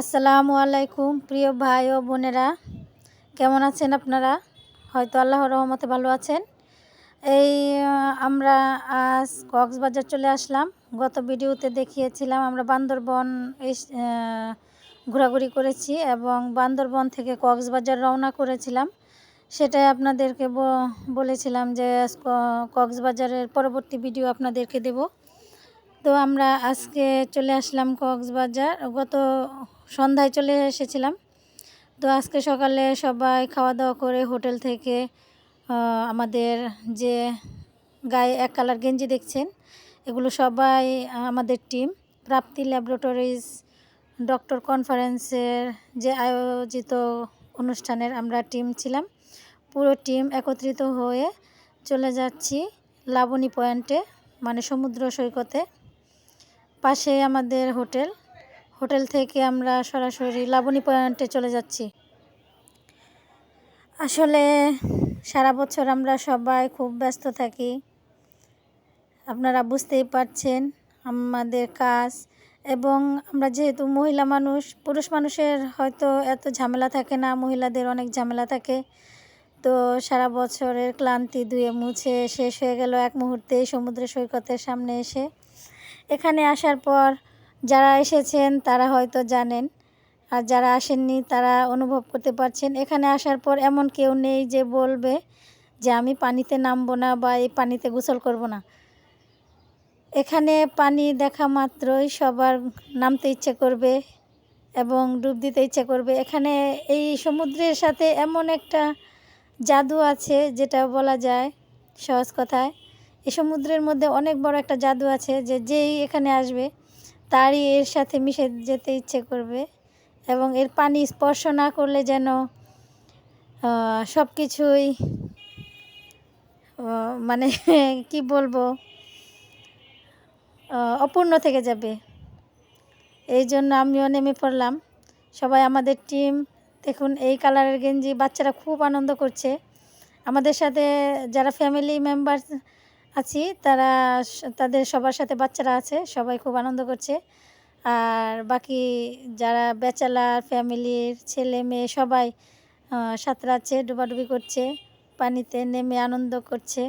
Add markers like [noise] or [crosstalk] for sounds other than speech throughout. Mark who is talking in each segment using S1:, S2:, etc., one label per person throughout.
S1: আসসালামু আলাইকুম, প্রিয় ভাই ও বোনেরা। কেমন আছেন আপনারা? হয়তো আল্লাহ রহমতে ভালো আছেন। এই আমরা আজ কক্সবাজার চলে আসলাম। গত ভিডিওতে দেখিয়েছিলাম, আমরা বান্দরবন ঘোরাঘুরি করেছি এবং বান্দরবন থেকে কক্সবাজার রওনা করেছিলাম। সেটাই আপনাদেরকে বলেছিলাম যে কক্সবাজারের পরবর্তী ভিডিও আপনাদেরকে দেব। তো আমরা আজকে চলে আসলাম কক্সবাজার। গত সন্ধ্যায় চলে এসেছিলাম। তো আজকে সকালে সবাই খাওয়া দাওয়া করে হোটেল থেকে আমাদের যে গায়ে এক কালার গেঞ্জি দেখছেন, এগুলো সবাই আমাদের টিম, প্রাপ্তি ল্যাবরেটরিজ, ডক্টর কনফারেন্সের যে আয়োজিত অনুষ্ঠানের আমরা টিম ছিলাম। পুরো টিম একত্রিত হয়ে চলে যাচ্ছি লাবণী পয়েন্টে মানে সমুদ্র সৈকতে। পাশে আমাদের হোটেল হোটেল থেকে আমরা সরাসরি লাবণী পয়েন্টে চলে যাচ্ছি। আসলে সারা বছর আমরা সবাই খুব ব্যস্ত থাকি। আপনারা বুঝতেই পারছেন আমাদের কাজ এবং আমরা যেহেতু মহিলা মানুষ, পুরুষ মানুষের হয়তো এত ঝামেলা থাকে না, মহিলাদের অনেক ঝামেলা থাকে। তো সারা বছরের ক্লান্তি ধুয়ে মুছে শেষ হয়ে গেল এক মুহূর্তে সমুদ্র সৈকতের সামনে এসে। এখানে আসার পর যারা এসেছেন, তারা হয়তো জানেন। আর যারা আসেননি, তারা অনুভব করতে পারছেন। এখানে আসার পর এমন কেউ নেই যে বলবে যে, আমি পানিতে নামবো না বা এই পানিতে গোসল করব না। এখানে পানি দেখা মাত্রই সবার নামতে ইচ্ছে করবে এবং ডুব দিতে ইচ্ছে করবে। এখানে এই সমুদ্রের সাথে এমন একটা জাদু আছে যেটা বলা যায় সহজ কথায়। এই সমুদ্রের মধ্যে অনেক বড় একটা জাদু আছে যে, যেই এখানে আসবে তারই এর সাথে মিশে যেতে ইচ্ছে করবে এবং এর পানি স্পর্শ না করলে যেন সব কিছুই মানে [laughs] কি বলব অপূর্ণ থেকে যাবে। এই জন্য আমিও নেমে পড়লাম। সবাই আমাদের টিম দেখুন এই কালারের গেঞ্জি বাচ্চারা খুব আনন্দ করছে। আমাদের সাথে যারা ফ্যামিলি মেম্বার আছি। তারা তাদের সবার সাথে বাচ্চারা আছে, সবাই খুব আনন্দ করছে। আর বাকি যারা ব্যাচেলার, ফ্যামিলির ছেলে মেয়ে সবাই সাঁতরাচ্ছে ডুবাডুবি করছে, পানিতে নেমে আনন্দ করছে।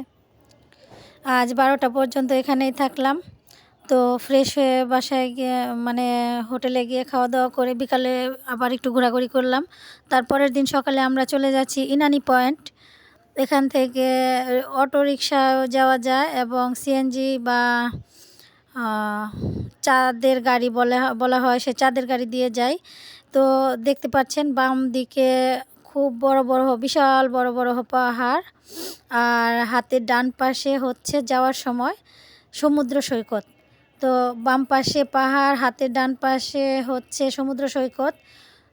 S1: আজ বারোটা পর্যন্ত এখানেই থাকলাম। তো ফ্রেশ হয়ে বাসায় গিয়ে মানে হোটেলে গিয়ে খাওয়া দাওয়া করে বিকালে আবার একটু ঘোরাঘুরি করলাম। তারপরের দিন সকালে আমরা চলে যাচ্ছি ইনানি পয়েন্ট। এখান থেকে অটো রিক্সাও যাওয়া যায় এবং সিএনজি বা চাঁদের গাড়ি বলে, বলা হয়, সে চাঁদের গাড়ি দিয়ে যায়। তো দেখতে পাচ্ছেন বাম দিকে খুব বড় বড়, বিশাল বড় বড় পাহাড় আর হাতের ডান পাশে হচ্ছে যাওয়ার সময় সমুদ্র সৈকত। তো বাম পাশে পাহাড়, হাতের ডান পাশে হচ্ছে সমুদ্র সৈকত।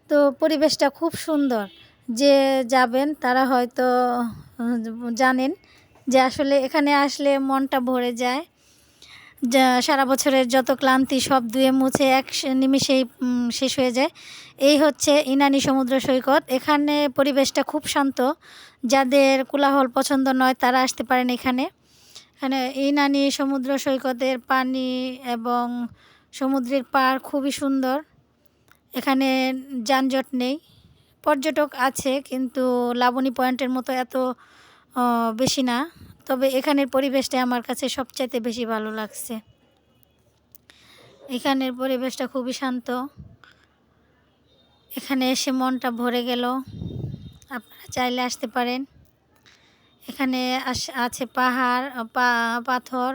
S1: তো পরিবেশটা খুব সুন্দর। যে যাবেন, তারা হয়তো জানেন যে আসলে এখানে আসলে মনটা ভরে যায়। যা, সারা বছরের যত ক্লান্তি সব ধুয়ে মুছে এক নিমিষেই শেষ হয়ে যায়। এই হচ্ছে ইনানি সমুদ্র সৈকত। এখানে পরিবেশটা খুব শান্ত। যাদের কোলাহল পছন্দ নয়, তারা আসতে পারেন এখানে। এখানে ইনানি সমুদ্র সৈকতের পানি এবং সমুদ্রের পাড় খুবই সুন্দর। এখানে যানজট নেই। পর্যটক আছে, কিন্তু লাবণী পয়েন্টের মতো এত বেশি না। তবে এখানের পরিবেশটা আমার কাছে সবচাইতে বেশি ভালো লাগছে। এখানের পরিবেশটা খুবই শান্ত। এখানে এসে মনটা ভরে গেল। আপনারা চাইলে আসতে পারেন। এখানে আছে পাহাড় পাথর,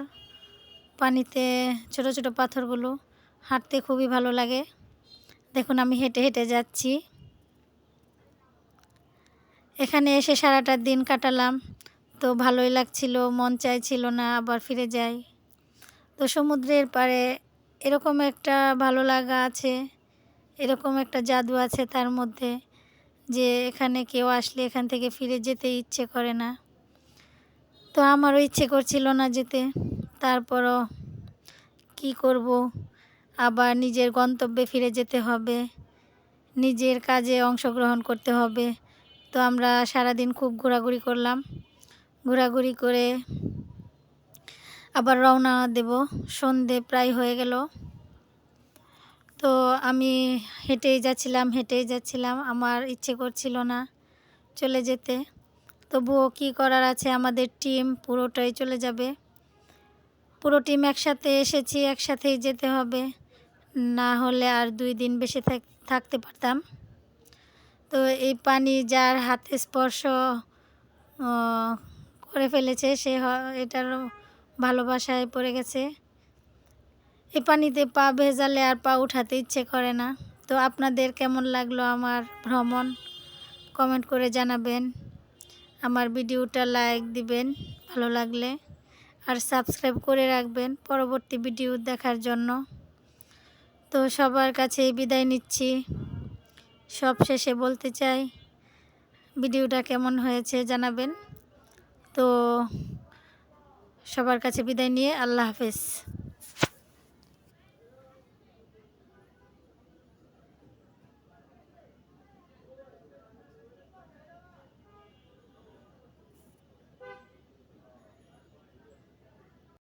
S1: পানিতে ছোট ছোট পাথরগুলো। হাঁটতে খুবই ভালো লাগে। দেখুন, আমি হেঁটে হেঁটে যাচ্ছি। এখানে এসে সারাটা দিন কাটালাম। তো ভালোই লাগছিল, মন চাইছিল না আবার ফিরে যাই। তো সমুদ্রের পাড়ে এরকম একটা ভালো লাগা আছে, এরকম একটা জাদু আছে তার মধ্যে যে এখানে কেউ আসলে এখান থেকে ফিরে যেতে ইচ্ছে করে না। তো আমারও ইচ্ছে করছিল না যেতে। তারপরও কি করব? আবার নিজের গন্তব্যে ফিরে যেতে হবে, নিজের কাজে অংশগ্রহণ করতে হবে। তো আমরা সারাদিন খুব ঘোরাঘুরি করলাম। ঘোরাঘুরি করে আবার রওনা দেব। সন্ধে প্রায় হয়ে গেল। তো আমি হেঁটেই যাচ্ছিলাম হেঁটেই যাচ্ছিলাম। আমার ইচ্ছে করছিল না চলে যেতে। তবুও কী করার আছে? আমাদের টিম পুরোটাই চলে যাবে। পুরো টিম একসাথে এসেছি, একসাথেই যেতে হবে। না হলে আর দুই দিন বেশি থাক- থাকতে পারতাম। তো এই পানি যার হাতে স্পর্শ করে ফেলেছে, সে হ- এটার ভালোবাসায় পড়ে গেছে। এই পানিতে পা ভেজালে আর পা উঠাতে ইচ্ছে করে না। তো আপনাদের কেমন লাগল আমার ভ্রমণ? কমেন্ট করে জানাবেন। আমার ভিডিওটা লাইক দিবেন, ভালো লাগলে। আর সাবস্ক্রাইব করে রাখবেন পরবর্তী ভিডিও দেখার জন্য। তো সবার কাছে বিদায় নিচ্ছি। সব শেষে বলতে চাই, ভিডিওটা কেমন হয়েছে জানাবেন। তো সবার কাছে বিদায় নিয়ে আল্লাহ হাফেজ।